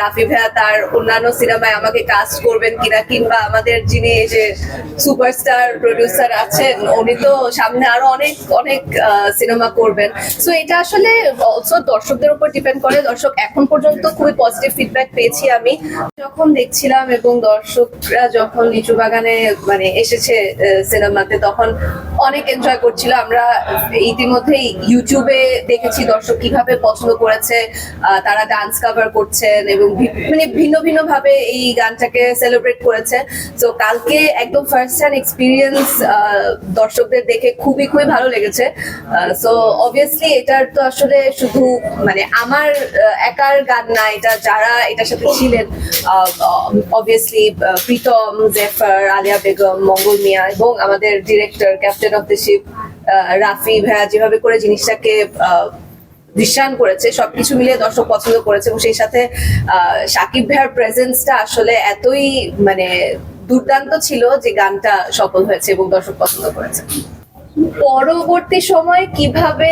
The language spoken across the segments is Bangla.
রাফি ভাইয়া তার অন্যান্য সিনেমায় আমাকে কাস্ট করবেন কিনা কিংবা আমাদের যিনি এই যে সুপারস্টার প্রডিউসার আছেন, উনি তো সামনে আরও অনেক অনেক সিনেমা করবেন। সো এটা আসলে অলসো দর্শকদের উপর ডিপেন্ড করে। দর্শক, এখন পর্যন্ত খুবই পজিটিভ ফিডব্যাক পেয়েছি আমি। যখন দেখছিলাম এবং দর্শকরা যখন লিচু বাগানে মানে এসেছে সিনেমাতে তখন অনেক এনজয় করছিল। আমরা ইতিমধ্যেই ইউটিউবে দেখেছি দর্শক কীভাবে পছন্দ করেছে তারা ডান্স কভার করছেন এবং মানে ভিন্ন ভিন্ন ভাবে এই গানটাকে সেলিব্রেট করেছে। তো কালকে একদম ফার্স্ট হ্যান্ড এক্সপিরিয়েন্স দর্শকদের দেখে খুবই খুবই ভালো লেগেছে। সো অবভিয়াসলি এটার তো আসলে শুধু মানে আমার একার গান না, এটা যারা এটার সাথে ছিলেন অবভিয়াসলি প্রীতম, জেফার, আলিয়া বেগম, মঙ্গল মিয়া এবং আমাদের director captain of the ship Rafi ভাইয়া যেভাবে করে জিনিসটাকে দৃশ্যায়ন করেছে, সবকিছু মিলিয়ে দর্শক পছন্দ করেছে এবং সেই সাথে সাকিব ভাইয়ার প্রেজেন্সটা আসলে এতই মানে দুর্দান্ত ছিল যে গানটা সফল হয়েছে এবং দর্শক পছন্দ করেছে। পরবর্তী সময় কীভাবে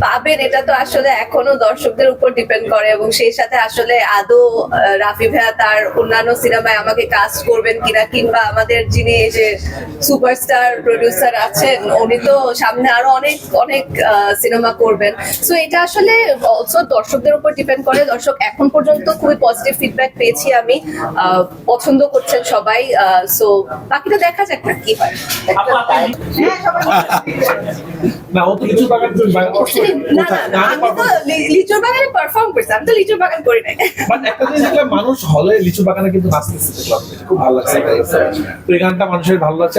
পাবেন এটা তো আসলে এখনও দর্শকদের উপর ডিপেন্ড করে এবং সেই সাথে আসলে আদৌ রাফি ভাইয়া তার অন্যান্য সিনেমায় আমাকে কাজ করবেন কিনা কিংবা আমাদের যিনি এই যে সুপারস্টার প্রডিউসার আছেন উনি তো সামনে আরও অনেক অনেক সিনেমা করবেন। সো এটা আসলে অলসো দর্শকদের উপর ডিপেন্ড করে। দর্শক এখন পর্যন্ত খুবই পজিটিভ ফিডব্যাক পেয়েছি আমি। আহ, পছন্দ করছেন সবাই সো বাকিটা দেখা যাক না কি হয়। আপনি- না ও তো লিচু বাগান লিচুর পারফর্ম করছি আমি তো লিচুর বাগান করি নাই। বাট একটা জিনিস দেখলাম মানুষ হলে লিচু বাগানে কিন্তু নাচতেছে দেখলাম খুব ভালো লাগছে তো এই গানটা মানুষের ভালো লাগছে